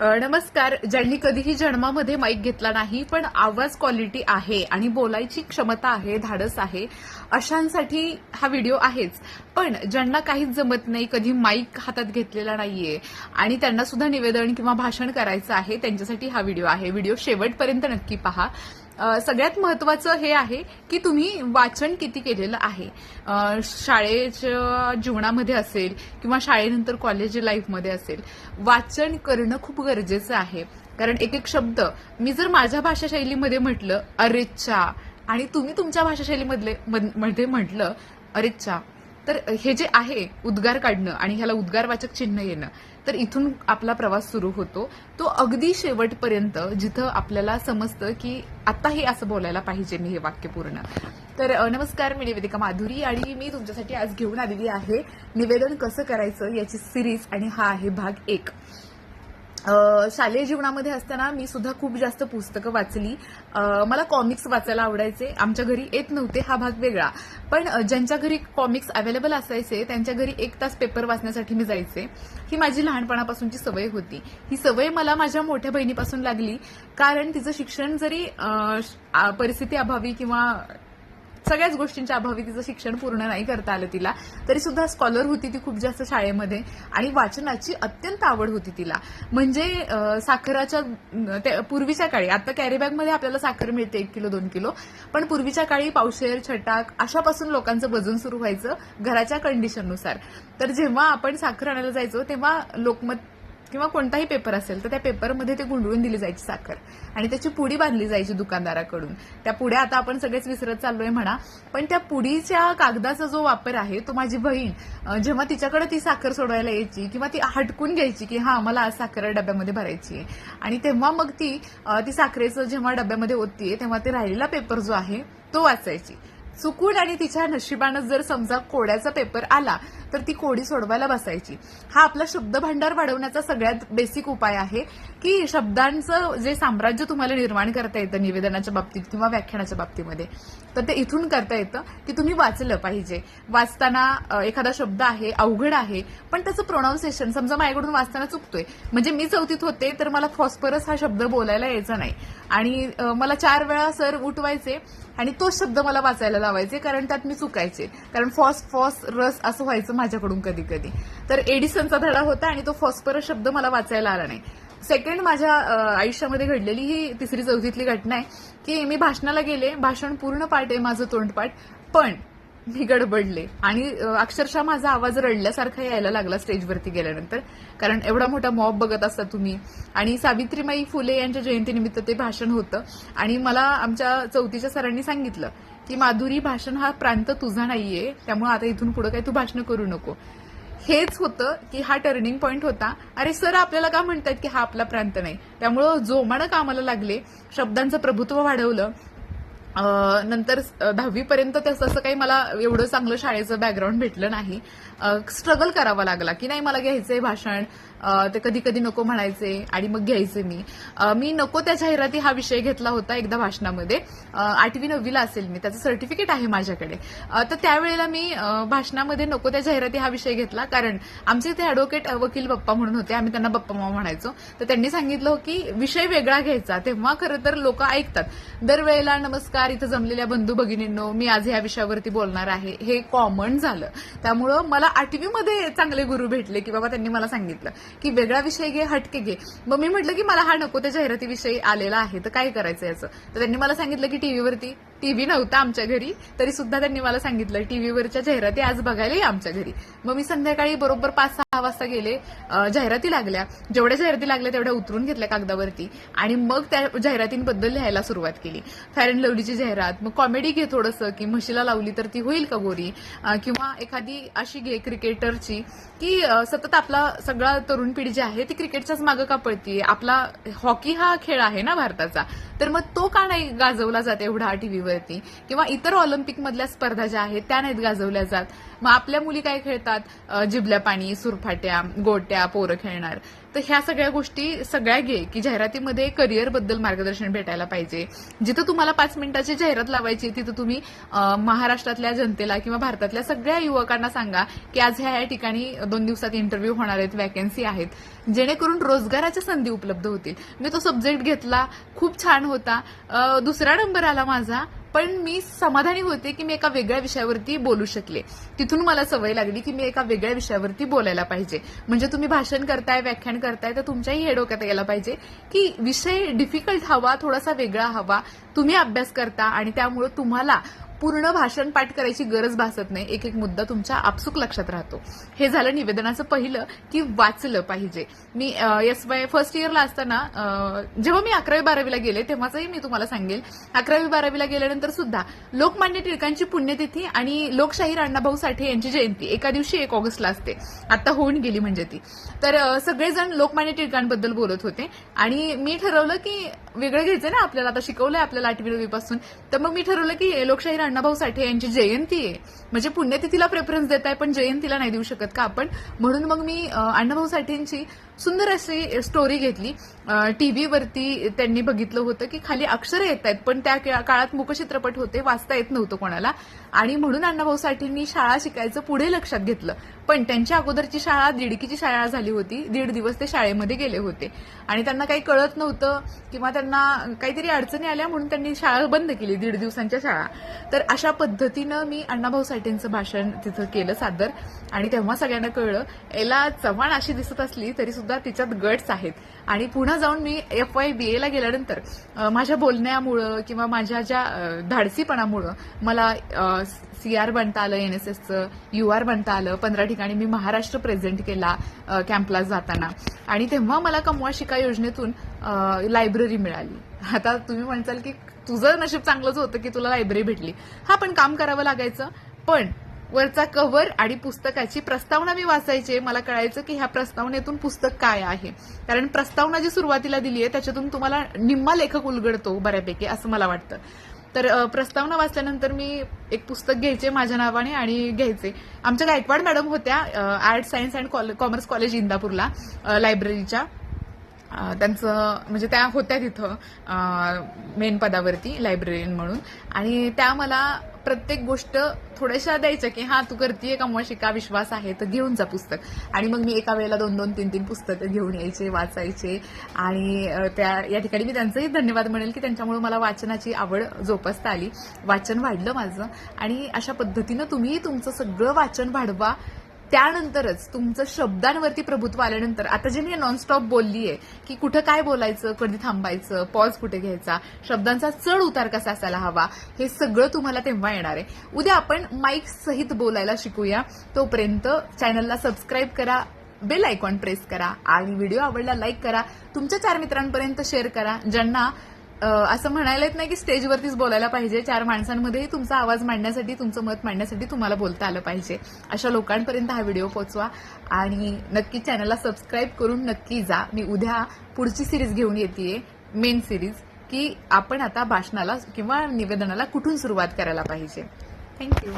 नमस्कार. ज्यांनी कधीही जन्मामध्ये माईक घेतला नाही पण आवाज क्वालिटी आहे आणि बोलायची क्षमता आहे धाडस आहे अशांसाठी हा व्हिडिओ आहेच. पण ज्यांना काहीच जमत नाही कधी माईक हातात घेतलेला नाहीये आणि त्यांना सुद्धा निवेदन किंवा भाषण करायचं आहे त्यांच्यासाठी हा व्हिडिओ आहे. व्हिडिओ शेवटपर्यंत नक्की पहा. सगळ्यात महत्वाचं हे आहे की तुम्ही वाचन किती केलेलं आहे. शाळेच्या जीवनामध्ये असेल किंवा शाळेनंतर कॉलेज लाईफमध्ये असेल वाचन करणं खूप गरजेचं आहे. कारण एक एक शब्द मी जर माझ्या भाषाशैलीमध्ये म्हटलं अरेच्छा आणि तुम्ही तुमच्या भाषाशैलीमधले मध्ये म्हटलं अरेच्छा तर हे जे आहे उद्गार काढणं आणि ह्याला उद्गारवाचक चिन्ह येणं तर इथून आपला प्रवास सुरू होतो. तो अगदी शेवटपर्यंत जिथं आपल्याला समजतं की आताही असं बोलायला पाहिजे मी हे वाक्य पूर्ण. तर नमस्कार मी निवेदिका माधुरी आणि मी तुमच्यासाठी आज घेऊन आलेली आहे निवेदन कसं करायचं याची सिरीज आणि हा आहे भाग एक. शालेय जीवनामध्ये असताना मी सुद्धा खूप जास्त पुस्तकं वाचली. मला कॉमिक्स वाचायला आवडायचे. आमच्या घरी येत नव्हते हा भाग वेगळा. पण ज्यांच्या घरी कॉमिक्स अवेलेबल असायचे त्यांच्या घरी एक तास पेपर वाचण्यासाठी मी जायचे. ही माझी लहानपणापासूनची सवय होती. ही सवय मला माझ्या मोठ्या बहिणीपासून लागली. कारण तिचं शिक्षण जरी श- परिस्थिती अभावी किंवा सगळ्याच गोष्टींच्या अभावी तिचं शिक्षण पूर्ण नाही करता आलं तिला. तरी सुद्धा स्कॉलर होती ती खूप जास्त शाळेमध्ये आणि वाचनाची अत्यंत आवड होती तिला. म्हणजे साखराच्या त्या- पूर्वीच्या काळी आता कॅरीबॅगमध्ये आपल्याला साखर मिळते एक किलो दोन किलो पण पूर्वीच्या काळी पावशेर छटाक अशापासून लोकांचं वजन सुरू व्हायचं घराच्या कंडिशननुसार तर जेव्हा आपण साखर आणायला जायचो तेव्हा लोकमत किंवा कोणताही पेपर असेल तर त्या पेपरमध्ये ते गुंडळून दिली जायची साखर. आणि त्याची पुडी बांधली जायची दुकानदाराकडून. त्या पुड्या आता आपण सगळेच विसरत चाललोय म्हणा पण त्या पुडीच्या कागदाचा जो वापर आहे तो माझी बहीण जेव्हा तिच्याकडे ती साखर सोडवायला यायची किंवा ती हटकून घ्यायची की हा मला आज साखर डब्यामध्ये भरायची आहे आणि तेव्हा मग ती ती साखरेचं जेव्हा डब्यामध्ये ओततीये तेव्हा ते राहिलेला पेपर जो आहे तो वाचायची. चुकून आणि तिच्या नशिबानं जर समजा कोड्याचा पेपर आला तर ती कोडी सोडवायला बसायची. हा आपला शब्द भांडार वाढवण्याचा सगळ्यात बेसिक उपाय आहे की शब्दांचं जे साम्राज्य तुम्हाला निर्माण करता येतं निवेदनाच्या बाबतीत किंवा व्याख्यानाच्या बाबतीमध्ये तर ते इथून करता येतं की तुम्ही वाचलं पाहिजे. वाचताना एखादा शब्द आहे अवघड आहे पण त्याचं प्रोनाऊन्सिएशन समजा माझ्याकडून वाचताना चुकतोय. म्हणजे मी चौथीत होते तर मला फॉस्फरस हा शब्द बोलायला यायचा नाही. आणि मला चार वेळा सर उठवायचे आणि तोच शब्द मला वाचायला लावायचे कारण त्यात मी चुकायचे. कारण फॉस फॉस रस असं व्हायचं माझ्याकडून कधी कधी तर एडिसनचा धडा होता आणि तो फॉस्फरस शब्द मला वाचायला आला नाही. सेकंड माझ्या आयुष्यामध्ये घडलेली ही तिसरी चौथीतली घटना आहे की मी भाषणाला गेले भाषण पूर्ण पाठ आहे माझं तोंडपाठ. पण मी गडबडले. आणि अक्षरशः माझा आवाज रडल्यासारखा यायला लागला स्टेजवरती गेल्यानंतर. कारण एवढा मोठा मॉब बघत असता तुम्ही. आणि सावित्रीमाई फुले यांच्या जयंतीनिमित्त ते भाषण होतं. आणि मला आमच्या चौथीच्या सरांनी सांगितलं की माधुरी भाषण हा प्रांत तुझा नाहीये. त्यामुळे आता इथून पुढे काही तू भाषण करू नको. हेच होतं की हा टर्निंग पॉईंट होता. अरे सर आपल्याला का म्हणतात की हा आपला प्रांत नाही? त्यामुळं जोमानं कामाला लागले. शब्दांचं प्रभुत्व वाढवलं. नंतर दहावीपर्यंत त्याचं असं काही मला एवढं चांगलं शाळेचं बॅकग्राऊंड भेटलं नाही. स्ट्रगल करावा लागला की नाही मला घ्यायचंय भाषण ते कधी कधी नको म्हणायचे आणि मग घ्यायचे मी. मी नको त्या जाहिराती हा विषय घेतला होता एकदा भाषणामध्ये. आठवी नववीला असेल मी त्याचं सर्टिफिकेट आहे माझ्याकडे. तर त्यावेळेला मी भाषणामध्ये नको त्या जाहिराती हा विषय घेतला कारण आमचे ते अॅडव्होकेट वकील बाप्पा म्हणून होते. आम्ही त्यांना बप्पा मामा म्हणायचो. तर त्यांनी सांगितलं की विषय वेगळा घ्यायचा. तेव्हा खरं तर लोक ऐकतात. दरवेळेला नमस्कार इथं जमलेल्या बंधू भगिनींनो मी आज ह्या विषयावरती बोलणार आहे. हे कॉमन झालं. त्यामुळं मला आठवीमध्ये चांगले गुरु भेटले की बाबा त्यांनी मला सांगितलं की वेगळा विषय घे हटके घे. मग मी म्हटलं की मला हा नको त्या जाहिरातीविषयी आलेला आहे तर काय करायचं याचं? तर त्यांनी मला सांगितलं की टीव्हीवरती टीव्ही नव्हता आमच्या घरी तरी सुद्धा त्यांनी मला सांगितलं टीव्हीवरच्या जाहिराती आज बघायला या आमच्या घरी. मग मी संध्याकाळी बरोबर पाच सहा वाजता गेले जाहिराती लागल्या. जेवढ्या जाहिराती लागल्या तेवढ्या उतरून घेतल्या कागदावरती. आणि मग त्या जाहिरातींबद्दल लिहायला सुरुवात केली. फेअर अँड लवलीची जाहिरात मग कॉमेडी घे थोडंसं की म्हशीला लावली तर ती होईल का गोरी? किंवा एखादी अशी घे क्रिकेटरची की सतत आपला सगळा तरुण पिढी जी आहे ती क्रिकेटच्याच मागं का पळतीये? आपला हॉकी हा खेळ आहे ना भारताचा. तर मग तो का नाही गाजवला जात एवढा टीव्हीवरती? किंवा इतर ऑलिम्पिकमधल्या स्पर्धा ज्या आहेत त्या नाहीत गाजवल्या जात. मग आपल्या मुली काय खेळतात? जिबल्या पाणी सुरफाट्या गोट्या पोरं खेळणार. तर ह्या सगळ्या गोष्टी सगळ्या घे की जाहिरातीमध्ये करिअरबद्दल मार्गदर्शन भेटायला पाहिजे. जिथं तुम्हाला पाच मिनिटाची जाहिरात लावायची आहे, तिथं तुम्ही महाराष्ट्रातल्या जनतेला किंवा भारतातल्या सगळ्या युवकांना सांगा की आज ह्या या ठिकाणी दोन दिवसात इंटरव्ह्यू होणार आहेत वॅकन्सी आहेत. जेणेकरून रोजगाराच्या संधी उपलब्ध होतील. मी तो सब्जेक्ट घेतला खूप छान होता. दुसरा नंबर आला माझा पण मी समाधानी होते की मी एका वेगळ्या विषयावरती बोलू शकले. तिथून मला सवय लागली की मी एका वेगळ्या विषयावरती बोलायला पाहिजे. म्हणजे तुम्ही भाषण करताय व्याख्यान करताय तर तुमच्याही हे डोक्यात यायला पाहिजे की विषय डिफिकल्ट हवा थोडासा वेगळा हवा. तुम्ही अभ्यास करता आणि त्यामुळे तुम्हाला पूर्ण भाषण पाठ करायची गरज भासत नाही. एक एक मुद्दा तुमच्या आपसूक लक्षात राहतो. हे झालं निवेदनाचं पहिलं की वाचलं पाहिजे. मी एस वाय फर्स्ट इयरला असताना जेव्हा मी अकरावी बारावीला गेले तेव्हाचंही मी तुम्हाला सांगेल. अकरावी बारावीला गेल्यानंतर सुद्धा लोकमान्य टिळकांची पुण्यतिथी आणि लोकशाहीर अण्णाभाऊ साठे यांची जयंती एका दिवशी एक ऑगस्टला असते. आता होऊन गेली म्हणजे ती. तर सगळेजण लोकमान्य टिळकांबद्दल बोलत होते आणि मी ठरवलं की वेगळं घ्यायचं ना आपल्याला. आता शिकवलंय आपल्याला आठवी नववी तर मग मी ठरवलं की लोकशाहीर अण्णाभाऊ साठे यांची जयंती आहे. म्हणजे पुण्यतिथीला प्रेफरन्स देत आहे पण जयंतीला नाही देऊ शकत का आपण? म्हणून मग मी अण्णाभाऊ साठेंची सुंदर अशी स्टोरी घेतली. टीव्हीवरती त्यांनी बघितलं होतं की खाली अक्षरं येत आहेत पण त्या काळात मुकचित्रपट होते वाचता येत नव्हतं कोणाला. आणि म्हणून अण्णाभाऊ साठेंनी शाळा शिकायचं पुढे लक्षात घेतलं. पण त्यांच्या अगोदरची शाळा दीडकीची शाळा झाली होती. दीड दिवस ते शाळेमध्ये गेले होते. आणि त्यांना काही कळत नव्हतं किंवा त्यांना काहीतरी अडचणी आल्या म्हणून त्यांनी शाळा बंद केली दीड दिवसांच्या शाळा. तर अशा पद्धतीनं मी अण्णाभाऊ साठेंचं भाषण तिथं केलं सादर. आणि तेव्हा सगळ्यांना कळलं याला चव्हाण अशी दिसत असली तरी सुद्धा तिच्यात गट्स आहेत. आणि पुन्हा जाऊन मी एफ वाय बी एला गेल्यानंतर माझ्या बोलण्यामुळं किंवा माझ्या ज्या धाडसीपणामुळं मला सी आर बनता आलं एन एस एसचं यू आर बनता आलं पंधरा ठिकाणी मी महाराष्ट्र प्रेझेंट केला कॅम्पला जाताना. आणि तेव्हा मला कमवा शिका योजनेतून लायब्ररी मिळाली. आता तुम्ही म्हणताल की तुझं नशीब चांगलंच होतं की तुला लायब्ररी भेटली. हा पण काम करावं लागायचं. पण वरचा कव्हर आणि पुस्तकाची प्रस्तावना मी वाचायचे. मला कळायचं की ह्या प्रस्तावनेतून पुस्तक काय आहे. कारण प्रस्तावना जी सुरुवातीला दिली आहे त्याच्यातून तुम्हाला निम्मा लेखक उलगडतो बऱ्यापैकी असं मला वाटतं. तर प्रस्तावना वाचल्यानंतर मी एक पुस्तक घ्यायचे माझ्या नावाने आणि घ्यायचे. आमच्या गायकवाड मॅडम होत्या arts science and commerce college इंदापूरला लायब्ररीच्या. त्यांचं म्हणजे त्या होत्या तिथं मेन पदावरती लायब्ररीन म्हणून. आणि त्या मला प्रत्येक गोष्ट थोड्याशा द्यायच्या की हा तू करतीये मग शिका विश्वास आहे? तर घेऊन जा पुस्तक. आणि मग मी एका वेळेला दोन दोन तीन तीन पुस्तकं घेऊन यायचे वाचायचे. आणि त्या या ठिकाणी मी त्यांचंही धन्यवाद म्हणेल की त्यांच्यामुळे मला वाचनाची आवड जोपासता आली. वाचन वाढलं माझं. आणि अशा पद्धतीनं तुम्ही तुमचं सगळं वाचन वाढवा. त्यानंतरच तुमचं शब्दांवरती प्रभुत्व आल्यानंतर आता जे मी नॉनस्टॉप बोललीये की कुठं काय बोलायचं कधी थांबायचं पॉज कुठे घ्यायचा शब्दांचा चढ उतार कसा असायला हवा हे सगळं तुम्हाला तेव्हा येणार आहे. उद्या आपण माईक सहित बोलायला शिकूया. तोपर्यंत चॅनलला सबस्क्राईब करा बेल आयकॉन प्रेस करा आणि व्हिडिओ आवडला लाईक करा. तुमच्या चार मित्रांपर्यंत शेअर करा. ज्यांना असं म्हणायला येत नाही की स्टेजवरतीच बोलायला पाहिजे. चार माणसांमध्येही तुमचा आवाज मांडण्यासाठी तुमचं मत मांडण्यासाठी तुम्हाला बोलता आलं पाहिजे. अशा लोकांपर्यंत हा व्हिडिओ पोचवा आणि नक्की चॅनलला सबस्क्राईब करून नक्की जा. मी उद्या पुढची सिरीज घेऊन येते मेन सिरीज की आपण आता भाषणाला किंवा निवेदनाला कुठून सुरुवात करायला पाहिजे. थँक्यू